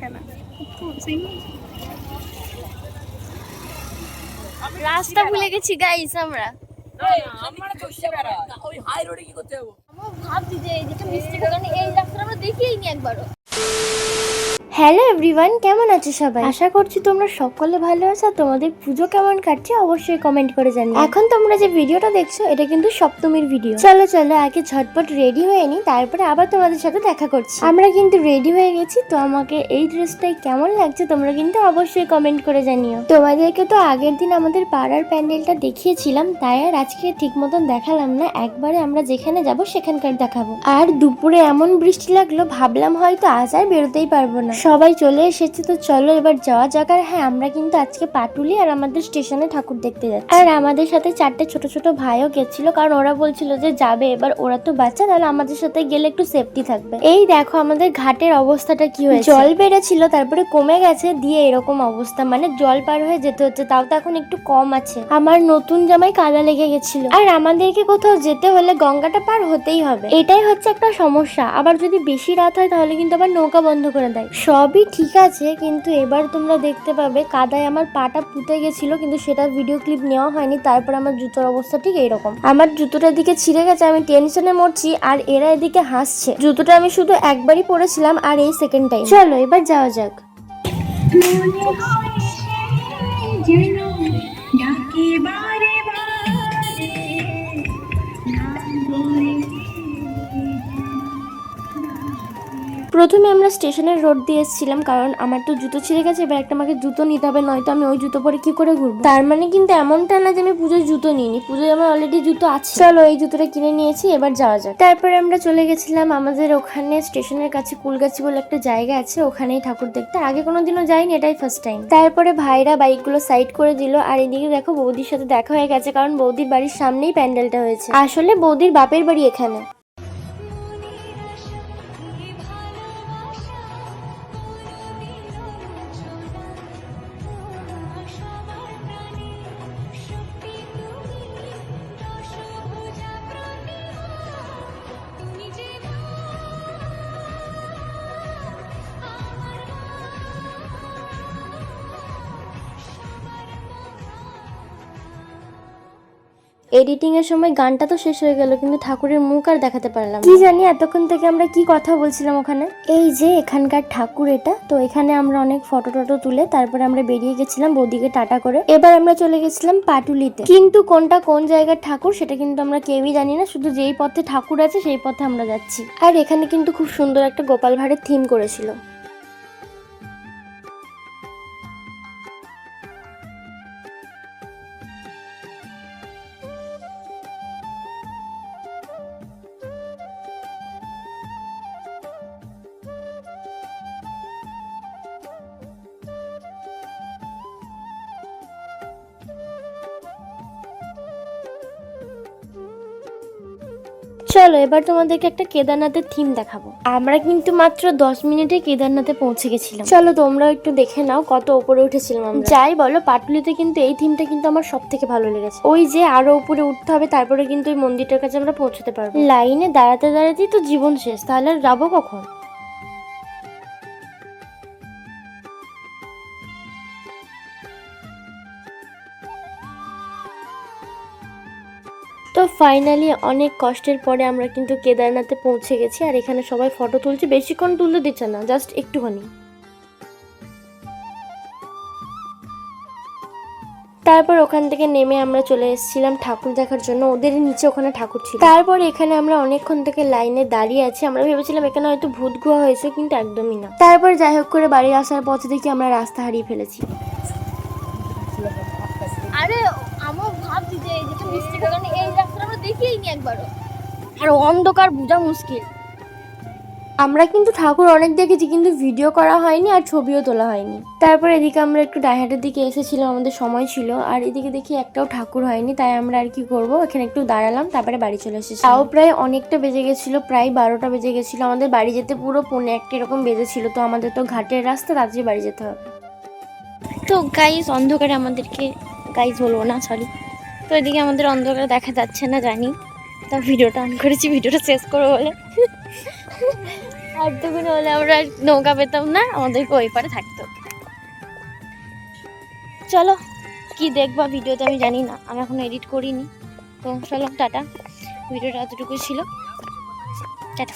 থাকে না। রাস্তা ভুলে গেছি গাইস আমরা। ভাবছি যে যেটা মিস্টেক কারণ এই রাস্তাটা আমরা দেখিই নি একবারও। হ্যালো এভরিওয়ান কেমন আছো সবাই? আশা করছি তোমরা সকলে ভালো আছো তোমাদের পুজো কেমন কাটছে অবশ্যই কমেন্ট করে জানিও। এখন তোমরা যে ভিডিওটা দেখছ এটা কিন্তু সপ্তমীর ভিডিও চলো চলো আগে ঝটপট রেডি হয়ে নি তারপরে আবার তোমাদের সাথে দেখা করছি। আমরা কিন্তু রেডি হয়ে গেছি তো আমাকে এই ড্রেসটাই কেমন লাগছে তোমরা কিন্তু অবশ্যই কমেন্ট করে জানিও। তোমাদেরকে তো আগের দিন আমাদের পাড়ার প্যান্ডেলটা দেখিয়েছিলাম তাই আর আজকে ঠিক মতন দেখালাম না একবারে আমরা যেখানে যাব সেখানকার দেখাবো। আর দুপুরে এমন বৃষ্টি লাগল ভাবলাম হয়তো আজ আর বেরোতেই পারব না। সবাই চলে এসেছে তো চলো এবার যাওয়া যাক। আর হ্যাঁ আমরা কিন্তু আজকে পাটুলি আর আমাদের স্টেশনে ঠাকুর দেখতে যাচ্ছি। আর আমাদের সাথে চারটে ছোট ছোট ভাইও গেছিল কারণ ওরা বলছিল যে যাবে এবার ওরা তো বাচ্চা তাহলে আমাদের সাথে গেলে একটু সেফটি থাকবে। এই দেখো আমাদের ঘাটের অবস্থাটা কি হয়েছে? জল বেড়েছিল তারপরে কমে গেছে দিয়ে এরকম অবস্থা। মানে জল পার হয়ে যেতে হচ্ছে তাও তো এখন একটু কম আছে। আমার নতুন জামাই কাদা লেগে গেছিল। আর আমাদেরকে কোথাও যেতে হলে গঙ্গাটা পার হতেই হবে। এটাই হচ্ছে একটা সমস্যা। আবার যদি বেশি রাত হয় তাহলে কিন্তু আবার নৌকা বন্ধ করে দেয়। সবই ঠিক আছে, কিন্তু এবার তোমরা দেখতে পাবে কাদায় আমার পাটা পুঁতে গেছিল, কিন্তু সেটা ভিডিও ক্লিপ নেওয়া হয়নি, তারপর আমার জুতোর অবস্থা ঠিক এইরকম। আমার জুতোটা দিকে ছিঁড়ে গেছে, আমি টেনশনে মরছি, আর এরা এদিকে হাসছে। জুতোটা আমি শুধু একবারই পরেছিলাম, আর এই সেকেন্ড টাইম চলো, এবার যাওয়া যাক। ডাকে প্রথমে আমরা স্টেশনের রোড দিয়ে এসেছিলাম কারণ আমার তো জুতো ছিঁড়ে গেছে, এবার একটা আমাকে জুতো নিতে হবে, নয়তো আমি ওই জুতো পরে কি করে ঘুরবো। তার মানে কিন্তু এমনটা না যে আমি পুজোর জুতো নিইনি, পুজোয় আমার অলরেডি জুতো আছে। চলো এই জুতোটা কিনে নিয়েছি, এবার যাওয়া যাক। তারপরে আমরা চলে গেছিলাম আমাদের ওখানে স্টেশনের কাছে কুলগাছি বলে একটা জায়গা আছে, ওখানেই ঠাকুর দেখতে। আগে কোনোদিনও যাইনি, এটাই ফার্স্ট টাইম তারপরে ভাইরা বাইকগুলো সাইড করে দিল, আর এদিকে দেখো বৌদির সাথে দেখা হয়ে গেছে, কারণ বৌদির বাড়ির সামনেই প্যান্ডেলটা হয়েছে। আসলে বৌদির বাপের বাড়ি এখানে। এডিটিং এর সময় গানটা তো শেষ হয়ে গেল কিন্তু ঠাকুরের মুখ আর দেখাতে পারলাম। কি জানি এতক্ষণ থেকে আমরা কি কথা বলছিলাম ওখানে? এই যে এখানকার ঠাকুর এটা। তো এখানে আমরা অনেক ফটো টটো তুলে তারপরে আমরা বেরিয়ে গেছিলাম বৌদিকে টাটা করে। এবার আমরা চলে গেছিলাম পাটুলিতে। কিন্তু কোনটা কোন জায়গার ঠাকুর সেটা কিন্তু আমরা কেউই জানি না শুধু যেই পথে ঠাকুর আছে সেই পথে আমরা যাচ্ছি। আর এখানে কিন্তু খুব সুন্দর একটা গোপাল ভাঁড়ের থিম করেছিল। চলো এবার তোমাদেরকে একটা কেদারনাথের থিম দেখাবো। আমরা কিন্তু মাত্র দশ মিনিটে কেদারনাথে পৌঁছে গেছিলাম। চলো তোমরা একটু দেখে নাও কত উপরে উঠেছিলাম আমরা। যাই বলো পাটুলিতে কিন্তু এই থিমটা কিন্তু আমার সব থেকে ভালো লেগেছে। ওই যে আরও উপরে উঠতে হবে তারপরে কিন্তু ওই মন্দিরটার কাছে আমরা পৌঁছতে পারব। লাইনে দাঁড়াতে দাঁড়াতেই তো জীবন শেষ তাহলে যাব কখন? তো ফাইনালি অনেক কষ্টের পরে আমরা কিন্তু কেদারনাথে পৌঁছে গেছি, আর এখানে সবাই ফটো তুলছে। বেশিক্ষণ তুলতে দিচ্ছে না জাস্ট একটুখানি। তারপর ওখান থেকে নেমে আমরা চলে এসেছিলাম ঠাকুর দেখার জন্য, ওদের নিচে ওখানে ঠাকুর ছিল। তারপর এখানে আমরা অনেকক্ষণ থেকে লাইনে দাঁড়িয়ে আছি, আমরা ভেবেছিলাম এখানে হয়তো ভূত গুহা হয়েছে, কিন্তু একদমই না। তারপর যাই হোক করে বাড়ি আসার পথে দেখি আমরা রাস্তা হারিয়ে ফেলেছি। আরে আমরা ভাবছি যে যেটা মিস্টেক কারণ এই আমরা একবারও। আর অন্ধকার বোঝা মুশকিল। আমরা কিন্তু ঠাকুর অনেক দেখেছি, কিন্তু ভিডিও করা হয়নি আর ছবিও তোলা হয়নি। তারপর এদিকে আমরা একটু ডাইহাটের দিকে এসেছিলাম, আমাদের সময় ছিল। আর এদিকে দেখি একটাও ঠাকুর হয়নি, তাই আমরা আর কি করব? এখানে একটু দাঁড়ালাম, তারপরে বাড়ি চলে এসেছি। তাও প্রায় অনেকটা বেজে গেছিল, প্রায় বারোটা বেজে গেছিল। আমাদের বাড়ি যেতে পুরো পৌনে একটা এরকম বেজেছিল তো আমাদের তো ঘাটের রাস্তা তাড়াতাড়ি বাড়ি যেতে হবে। তো গাইস অন্ধকারে আমাদেরকে গাইস বলব না সরি তো এদিকে আমাদের অন্ধকার দেখা যাচ্ছে না, জানি। তা ভিডিওটা অন করেছি, ভিডিওটা শেষ করব বলে। আর হলে আমরা নৌকা পেতাম না, আমাদেরকে ওই পারে থাকতো। চলো, কি দেখবা ভিডিওতে আমি জানি না, আমি এখন এডিট করিনি। তো চলো, টাটা। ভিডিওটা এতটুকু ছিল। টাটা।